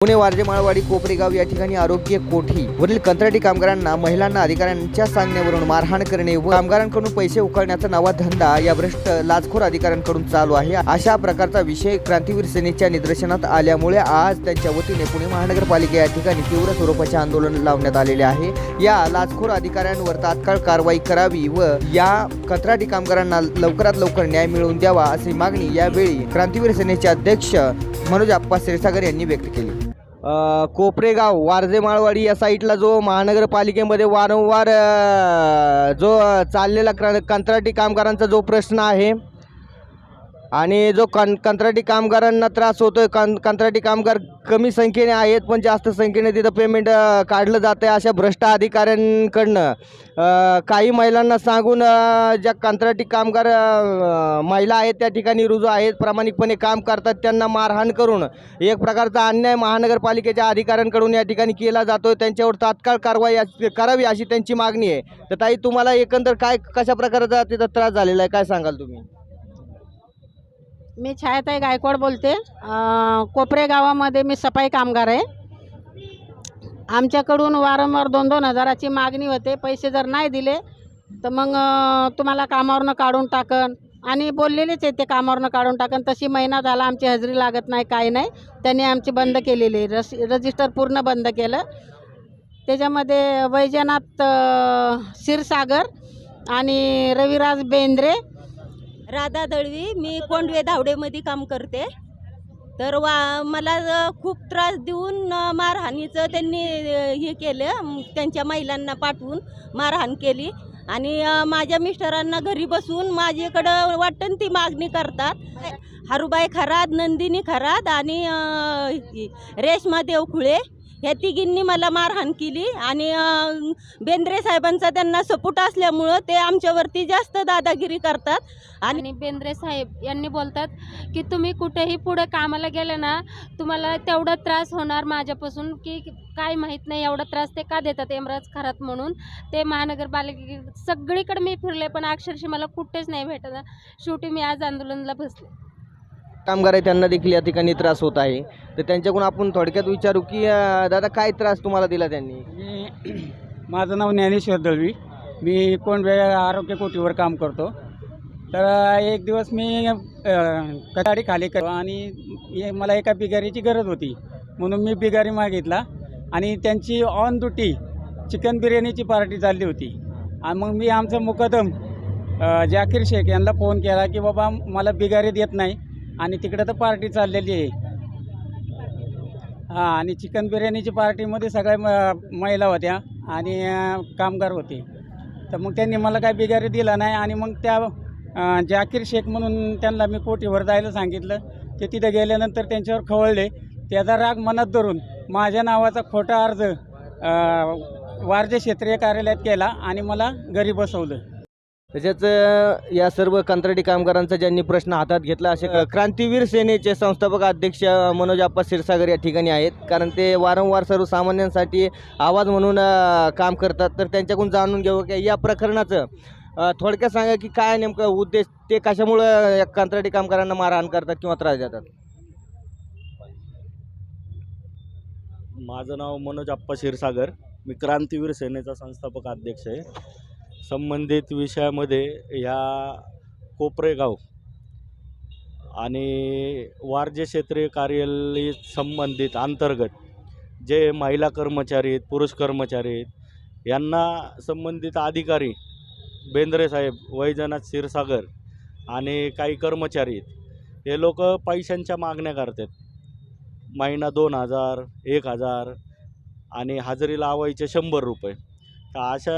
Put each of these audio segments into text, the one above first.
पुणे वारजे माळवाडी कोपरेगाव या ठिकाणी आरोग्य कोठी. वरील कंत्राटी कामगारांना महिलांना अधिकाऱ्यांच्या सांगण्यावरून मारहाण करणे व कामगारांकडून पैसे उकळण्याचा नवा धंदा या भ्रष्ट लाचखोर अधिकाऱ्यांकडून चालू आहे. अशा प्रकारचा विषय क्रांतीवीर सेनेच्या निदर्शनात आल्यामुळे आज त्यांच्या वतीने पुणे महानगरपालिका या ठिकाणी तीव्र स्वरूपाचे आंदोलन लावण्यात आलेले आहे. या लाचखोर अधिकाऱ्यांवर तात्काळ कारवाई करावी व या कंत्राटी कामगारांना लवकरात लवकर न्याय मिळवून द्यावा अशी मागणी यावेळी क्रांतीवीर सेनेचे अध्यक्ष मनोज आप्पा क्षीरसागर यांनी व्यक्त केली. कोपरेगाव वारजे माळवाडी या साईटला जो महानगरपालिकेमध्ये वारंवार जो चाललेला क्र कंत्राटी कामगारांचा जो प्रश्न आहे आणि जो कं कंत्राटी कामगारांना त्रास होतोय कं कंत्राटी कामगार कमी संख्येने आहेत पण जास्त संख्येने तिथं पेमेंट काढलं जातं आहे अशा भ्रष्ट अधिकाऱ्यांकडनं काही महिलांना सांगून ज्या कंत्राटी कामगार महिला आहेत त्या ठिकाणी रुजू आहेत प्रामाणिकपणे काम करतात त्यांना मारहाण करून एक प्रकारचा अन्याय महानगरपालिकेच्या अधिकाऱ्यांकडून या ठिकाणी केला जातो त्यांच्यावर तात्काळ कारवाई करावी अशी त्यांची मागणी आहे. तर ताई तुम्हाला एकंदर काय कशा प्रकारचा तिथं त्रास झालेला आहे काय सांगाल तुम्ही? मी छायाताई गायकवाड बोलते. कोपरे गावामध्ये मी सफाई कामगार आहे. आमच्याकडून वारंवार दोन दोन हजाराची मागणी होते. पैसे जर नाही दिले तर मग तुम्हाला कामावरनं काढून टाकन. आणि बोललेलेच आहे ते कामावरनं काढून टाकन. तशी महिना झाला आमची हजेरी लागत नाही काही नाही. त्यांनी आमची बंद केलेली आहे. रस रजिस्टर पूर्ण बंद केलं. त्याच्यामध्ये वैजनाथ क्षीरसागर आणि रविराज बेंद्रे राधा दळवी मी कोंडवे धावडेमध्ये काम करते. तर वा मला खूप त्रास देऊन मारहाणीचं त्यांनी हे केलं त्यांच्या महिलांना पाठवून मारहाण केली. आणि माझ्या मिस्टरांना घरी बसून माझ्याकडं वाटण ती मागणी करतात. हरुबाई खरात नंदिनी खरात आणि रेश्मा देवखुळे. ह्या तिघींनी मला मारहाण केली आणि बेंद्रे साहेबांचा त्यांना सपोर्ट असल्यामुळं ते आमच्यावरती जास्त दादागिरी करतात. आणि आणि बेंद्रे साहेब यांनी बोलतात की तुम्ही कुठेही पुढे कामाला गेले ना तुम्हाला तेवढा त्रास होणार माझ्यापासून की काय माहीत नाही एवढा त्रास ते का देतात एमराज खरात म्हणून. ते महानगरपालिके सगळीकडे मी फिरले पण अक्षरशः मला कुठेच नाही भेटत शेवटी मी आज आंदोलनाला बसले. कामगार आहे त्यांना देखील या ठिकाणी त्रास होत आहे. तर त्यांच्याकडून आपण थोडक्यात विचारू की दादा काय त्रास तुम्हाला दिला त्यांनी? मी माझं नाव ज्ञानेश्वर दळवी. मी कोंडवे आरोग्य कोटीवर काम करतो. तर एक दिवस मी कटाडी खाली कर आणि हे मला एका बिगारीची गरज होती. म्हणून मी बिगारी मागितला आणि त्यांची ऑन ड्युटी चिकन बिर्याणीची पार्टी चालली होती. आणि मग मी आमचं मुकदम अ, जाकीर शेख यांना फोन केला की बाबा मला बिगारी देत नाही. आणि तिकडं तर पार्टी चाललेली आहे. हां आणि चिकन बिर्याणीची पार्टीमध्ये सगळ्या म महिला होत्या आणि कामगार होते. तर मग त्यांनी मला काय बिगारी दिला नाही आणि मग त्या जाकीर शेख म्हणून त्यांना मी कोटीवर जायला सांगितलं. ते तिथे गेल्यानंतर त्यांच्यावर खवळले. त्याचा राग मनात धरून माझ्या नावाचा खोटा अर्ज वारजे क्षेत्रीय कार्यालयात केला आणि मला घरी बसवलं. तसेच या सर्व कंत्राटी कामगारांचा ज्यांनी प्रश्न हातात घेतला असे क्रांतीवीर सेनेचे संस्थापक अध्यक्ष मनोज आप्पा क्षीरसागर या ठिकाणी आहेत. कारण ते वारंवार सर्वसामान्यांसाठी आवाज म्हणून काम करतात. तर त्यांच्याकडून जाणून घेऊ की या प्रकरणाचं थोडक्यात सांगा की काय नेमकं उद्देश ते कशामुळं या कंत्राटी कामगारांना मारहाण करतात किंवा त्रास देतात? माझं नाव मनोज आप्पा क्षीरसागर. मी क्रांतीवीर सेनेचा संस्थापक अध्यक्ष आहे. संबंधित विषयामध्ये ह्या कोपरेगाव आणि वारजे क्षेत्रीय कार्यालय संबंधित अंतर्गत जे महिला कर्मचारी आहेत पुरुष कर्मचारी आहेत यांना संबंधित अधिकारी बेंद्रे साहेब वैजनाथ क्षीरसागर आणि काही कर्मचारी आहेत. हे लोक पैशांच्या मागण्या करतात. महिना दोन हजार एक हजार आणि हजेरी लावायचे शंभर रुपये. तर अशा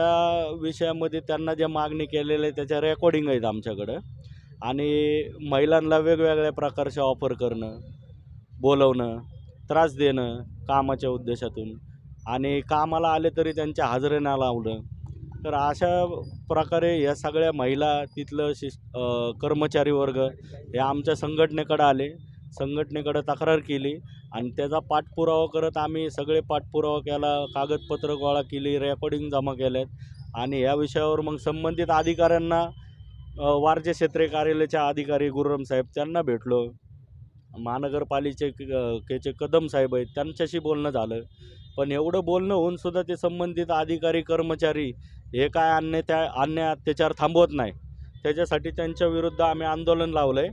विषयामध्ये त्यांना ज्या मागणी केलेल्या आहे त्याच्या रेकॉर्डिंग आहेत आमच्याकडं. आणि महिलांना वेगवेगळ्या प्रकारच्या ऑफर करणं बोलवणं त्रास देणं कामाच्या उद्देशातून. आणि कामाला आले तरी त्यांच्या हजेरी न लावणं तर अशा प्रकारे ह्या सगळ्या महिला तिथलं शिस कर्मचारी वर्ग हे आमच्या संघटनेकडं आले. संघटनेकडं तक्रार केली. आणि त्याचा पाठपुरावा करत आम्ही सगळे पाठपुरावा केला कागदपत्र गोळा केली रेकॉर्डिंग जमा केल्यात आणि या विषयावर मग संबंधित अधिकाऱ्यांना वारजे क्षेत्रे कार्यालयाच्या अधिकारी गुरुराम साहेब त्यांना भेटलो. महानगरपालिके केचे कदम साहेब आहेत त्यांच्याशी बोलणं झालं. पण एवढं बोलणं होऊन सुद्धा ते संबंधित अधिकारी कर्मचारी हे काय अन्य त्या अन्य अत्याचार थांबवत नाही. त्याच्यासाठी त्यांच्या विरुद्ध आम्ही आंदोलन लावलं आहे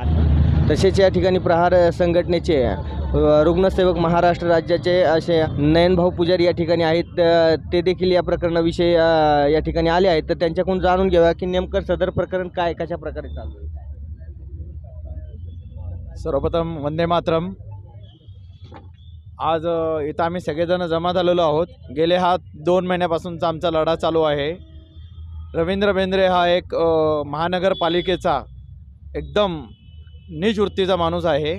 आणि तसेच या ठिकाणी प्रहार संघटनेचे रुग्णसेवक महाराष्ट्र राज्याचे असे नयनभाऊ पुजारी या ठिकाणी आहेत. ते देखील या प्रकरणाविषयी या ठिकाणी आले आहेत. तर त्यांच्याकडून जाणून घेऊया की नेमकं सदर प्रकरण काय कशा प्रकारे चालू आहे? सर्वप्रथम वंदे मातरम. आज इथं आम्ही सगळेजण जमा झालेलो आहोत. गेले हा दोन महिन्यापासूनचा आमचा लढा चालू आहे. रवींद्र बेंद्रे हा एक महानगरपालिकेचा एकदम निजवृत्तीचा माणूस आहे.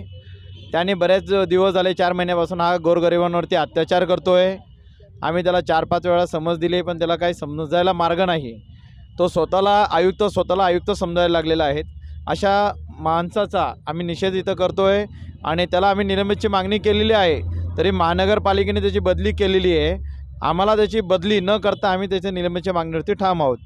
त्याने बरेच दिवस झाले चार महिन्यापासून हा गोरगरिबांवरती अत्याचार करतो आहे आम्ही त्याला चार पाच वेळा समज दिली पण त्याला काही समजायला मार्ग नाही. तो स्वतःला आयुक्त स्वतःला आयुक्त समजायला लागलेला आहे. अशा माणसाचा आम्ही निषेध इथं करतो आहे आणि त्याला आम्ही निलंबितची मागणी केलेली आहे. तरी महानगरपालिकेने त्याची बदली केलेली आहे. आम्हाला त्याची बदली न करता आम्ही त्याच्या निलंबितच्या मागणीवरती ठाम आहोत.